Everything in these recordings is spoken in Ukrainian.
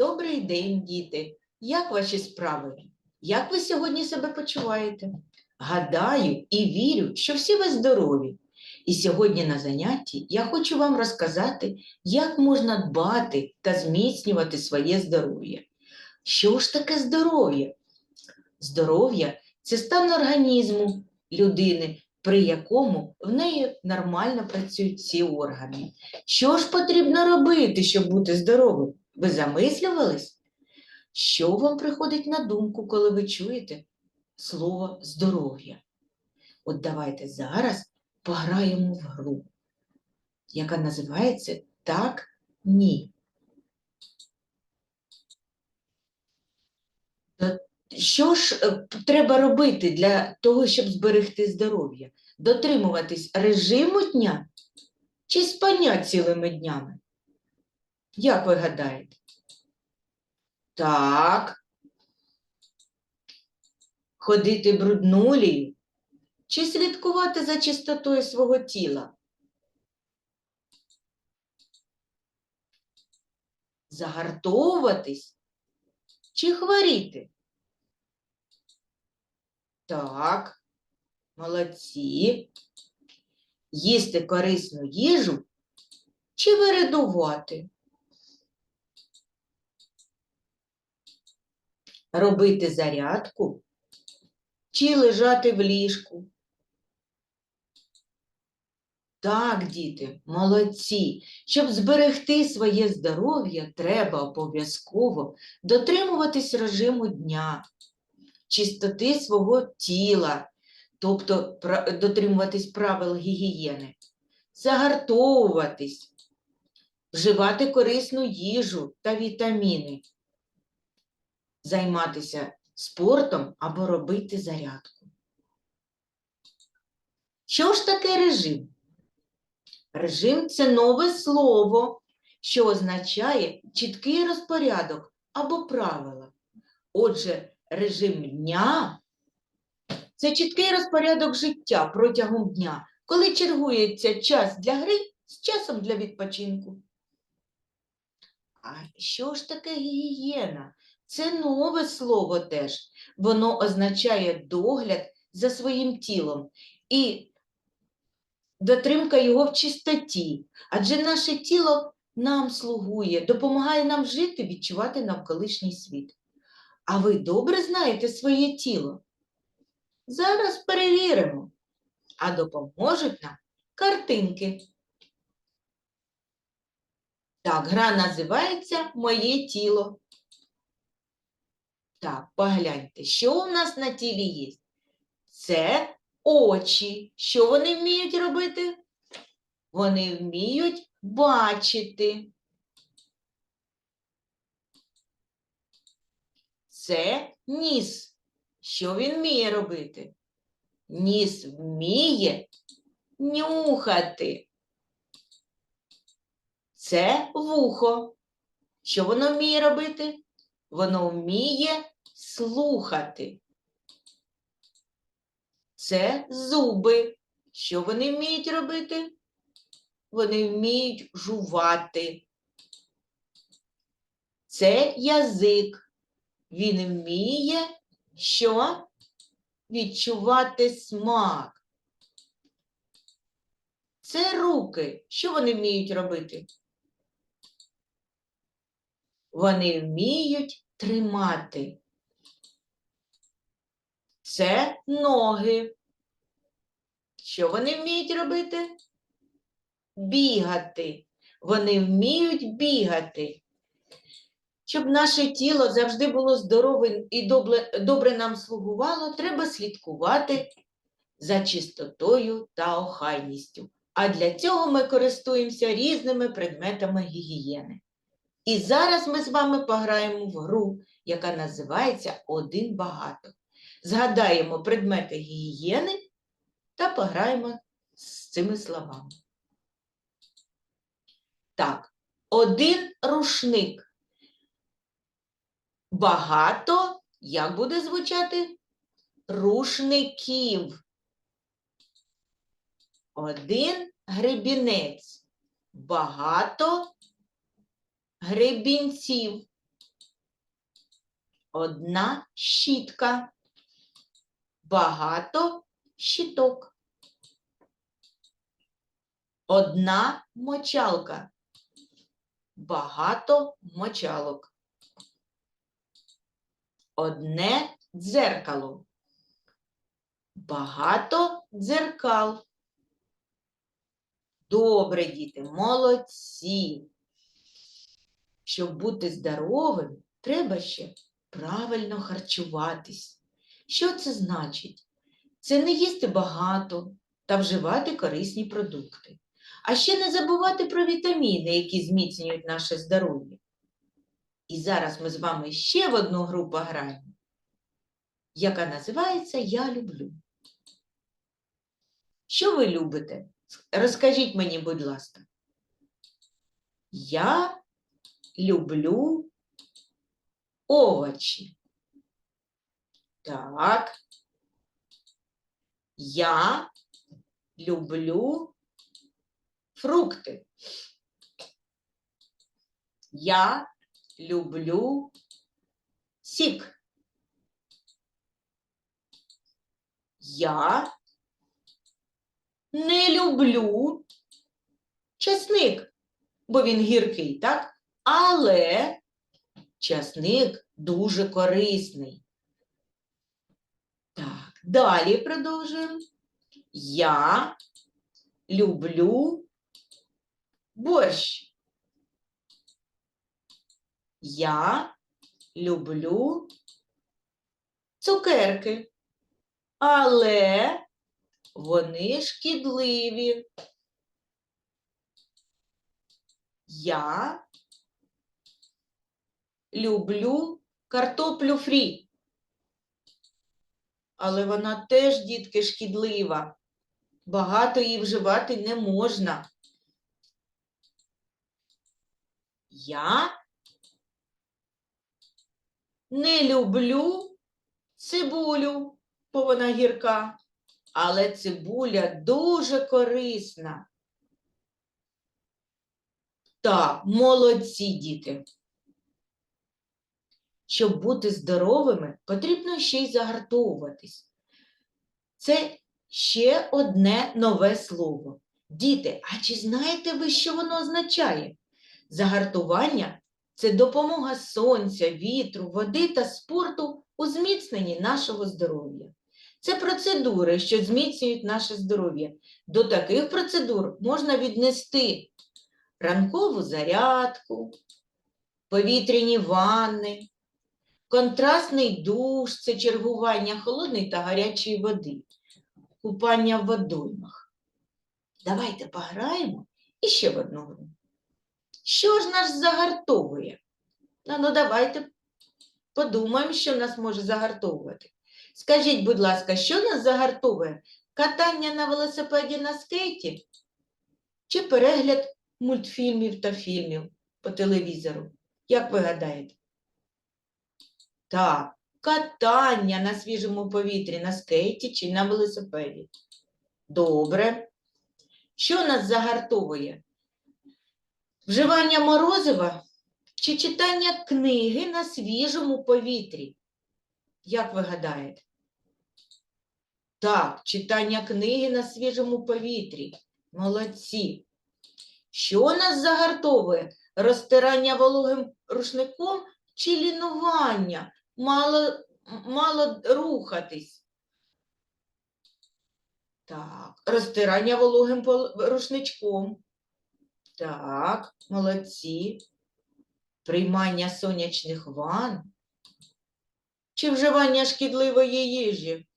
Добрий день, діти! Як ваші справи? Як ви сьогодні себе почуваєте? Гадаю і вірю, що всі ви здорові. І сьогодні на занятті я хочу вам розказати, як можна дбати та зміцнювати своє здоров'я. Що ж таке здоров'я? Здоров'я це стан організму людини, при якому в неї нормально працюють всі органи. Що ж потрібно робити, щоб бути здоровим? Ви замислювались? Що вам приходить на думку, коли ви чуєте слово здоров'я? От давайте зараз пограємо в гру, яка називається Так, ні. Що ж е, треба робити для того, щоб зберегти здоров'я? Дотримуватись режиму дня чи спання цілими днями? Як ви гадаєте? Так. Ходити бруднулію чи слідкувати за чистотою свого тіла? Загартовуватись чи хворіти? Так, молодці. Їсти корисну їжу чи виридувати? Робити зарядку чи лежати в ліжку? Так, діти, молодці. Щоб зберегти своє здоров'я, треба обов'язково дотримуватись режиму дня, чистоти свого тіла, тобто дотримуватись правил гігієни, загартовуватись, вживати корисну їжу та вітаміни, займатися спортом або робити зарядку. Що ж таке режим? Режим це нове слово, що означає чіткий розпорядок або правила. Отже, режим дня це чіткий розпорядок життя протягом дня, коли чергується час для гри з часом для відпочинку. А що ж таке гігієна? Це нове слово теж. Воно означає догляд за своїм тілом і дотримка його в чистоті. Адже наше тіло нам слугує, допомагає нам жити, відчувати навколишній світ. А ви добре знаєте своє тіло? Зараз перевіримо, а допоможуть нам картинки. Так, гра називається Моє тіло. Так, погляньте, що у нас на тілі є? Це очі. Що вони вміють робити? Вони вміють бачити. Це ніс. Що він вміє робити? Ніс вміє нюхати. Це вухо. Що воно вміє робити? Воно вміє слухати. Це зуби. Що вони вміють робити? Вони вміють жувати. Це язик. Він вміє що? Відчувати смак. Це руки. Що вони вміють робити? Вони вміють тримати. Це ноги. Що вони вміють робити? Бігати. Вони вміють бігати. Щоб наше тіло завжди було здоровим і добре, добре нам слугувало, треба слідкувати за чистотою та охайністю. А для цього ми користуємося різними предметами гігієни. І зараз ми з вами пограємо в гру, яка називається Один багато. Згадаємо предмети гігієни та пограємо з цими словами. Так, один рушник. Багато, як буде звучати? Рушників. Один гребінець. Багато гребінців. Одна щітка. Багато щіток. Одна мочалка. Багато мочалок. Одне дзеркало. Багато дзеркал. Добре, діти, молодці. Щоб бути здоровим, треба ще правильно харчуватись. Що це значить? Це не їсти багато та вживати корисні продукти. А ще не забувати про вітаміни, які зміцнюють наше здоров'я. І зараз ми з вами ще в одну гру пограємо, яка називається Я люблю. Що ви любите? Розкажіть мені, будь ласка. Я люблю овочі. Так. Я люблю фрукти. Я люблю сік. Я не люблю часник, бо він гіркий, так? Але часник дуже корисний. Так, далі продовжуємо. Я люблю борщ. Я люблю цукерки, але вони шкідливі. Я люблю картоплю фрі. Але вона теж, дітки, шкідлива. Багато її вживати не можна. Я не люблю цибулю, бо вона гірка, але цибуля дуже корисна. Так, молодці діти. Щоб бути здоровими, потрібно ще й загартовуватись. Це ще одне нове слово. Діти, а чи знаєте ви, що воно означає? Загартування це допомога сонця, вітру, води та спорту у зміцненні нашого здоров'я. Це процедури, що зміцнюють наше здоров'я. До таких процедур можна віднести ранкову зарядку, повітряні ванни, контрастний душ це чергування холодної та гарячої води, купання в водоймах. Давайте пограємо і ще в одну гру. Що ж нас загартовує? Ну, ну давайте подумаємо, що нас може загартовувати. Скажіть, будь ласка, що нас загартовує? Катання на велосипеді на скейті чи перегляд мультфільмів та фільмів по телевізору? Як ви гадаєте? Так, катання на свіжому повітрі на скейті чи на велосипеді. Добре. Що нас загартовує? Вживання морозива чи читання книги на свіжому повітрі? Як ви гадаєте? Так, читання книги на свіжому повітрі. Молодці. Що нас загартовує? Розтирання вологим рушником чи лінування? Мало, мало рухатись. Так, розтирання вологим рушничком. Так, молодці. Приймання сонячних ванн. Чи вживання шкідливої їжі?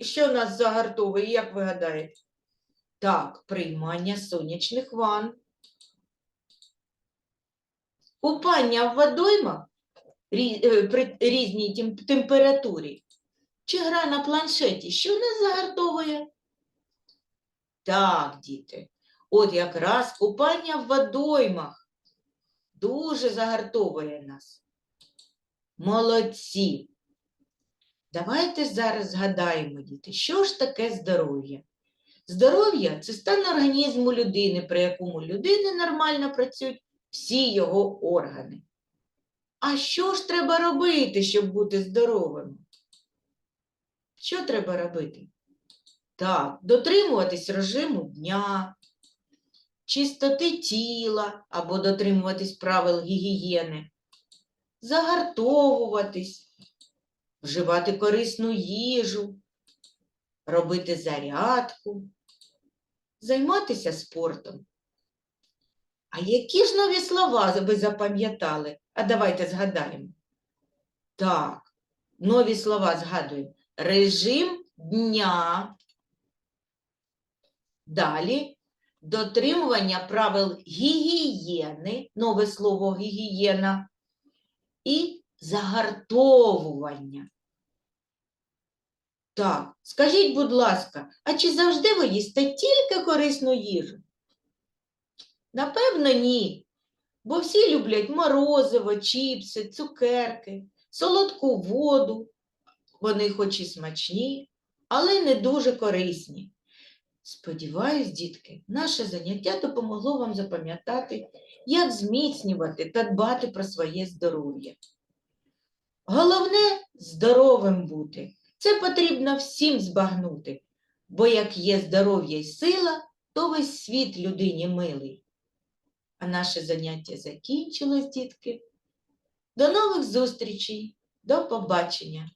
Що нас загартовує, як ви гадаєте? Так, приймання сонячних ванн. Купання в водоймах при різній температурі. Чи гра на планшеті? Що нас загартовує? Так, діти. От якраз купання в водоймах дуже загартовує нас. Молодці. Давайте зараз згадаємо, діти, що ж таке здоров'я? Здоров'я це стан організму людини, при якому людини нормально працюють всі його органи. А що ж треба робити, щоб бути здоровим? Що треба робити? Так, дотримуватись режиму дня, чистоти тіла або дотримуватись правил гігієни, загартовуватись, вживати корисну їжу, робити зарядку, займатися спортом. А які ж нові слова ви запам'ятали? А давайте згадаємо. Так, нові слова згадуємо. Режим дня. Далі дотримування правил гігієни, нове слово гігієна, і загартовування. Так, скажіть, будь ласка, а чи завжди ви їсте тільки корисну їжу? Напевно, ні. Бо всі люблять морозиво, чіпси, цукерки, солодку воду. Вони хоч і смачні, але не дуже корисні. Сподіваюсь, дітки, наше заняття допомогло вам запам'ятати, як зміцнювати та дбати про своє здоров'я. Головне здоровим бути. Це потрібно всім збагнути, бо як є здоров'я й сила, то весь світ людині милий. А наше заняття закінчилось, дітки. До нових зустрічей, до побачення!